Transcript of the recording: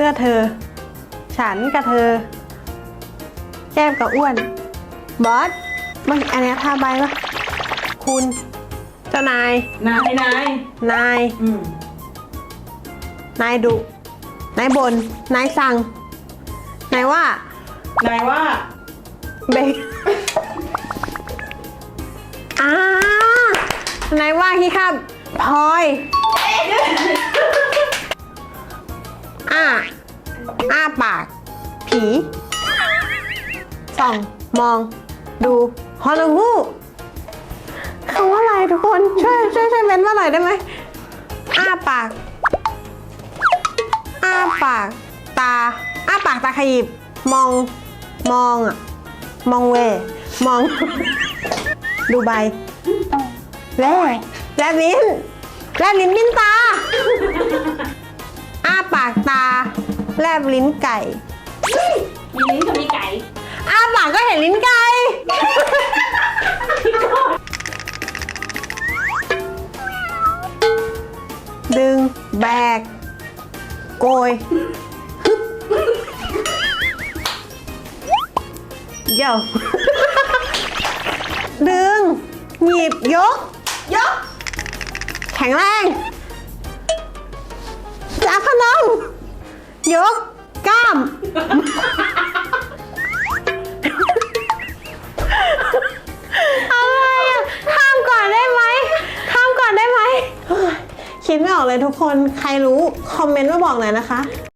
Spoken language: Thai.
สื้อเธอ ฉันกับเธอ แก้มกับอ้วน บอสมันอันเนี้ยทาใบปะคุณ เจ้านาย นายนายนาย อืมนายดุ นายบน นายสั่ง นายว่า นายว่าเบรกอ่านายว่าที่ครับพลอย อ้าปาก ผีส่อง มอง ดูฮอลลูฮูคำว่าอะไรทุกคนช่วยช่วยช่วยเม้นว่าหน่อยได้ไหมอ้าปาก อ้าปาก ตา อ้าปากตาขยิบ มอง มองอะมองเว มอง ดูใบแร่แลบลิ้นแลบลิ้นปิ้นตา อ้าปากตา แลบลิ้นไก่ มีลิ้นกับมีไก่อ้าปากก็เห็นลิ้นไก่ ดึง แบก โกยฮึบเดี๋ยว ดึง หยิบยก ยก แข็งแรง ยกกล้าม อะไรอะข้ามก่อนได้ไหมข้ามก่อนได้ไหมเฮ้ยคิดไม่ออกเลยทุกคน ใครรู้ คอมเมนต์มาบอกหน่อยนะคะ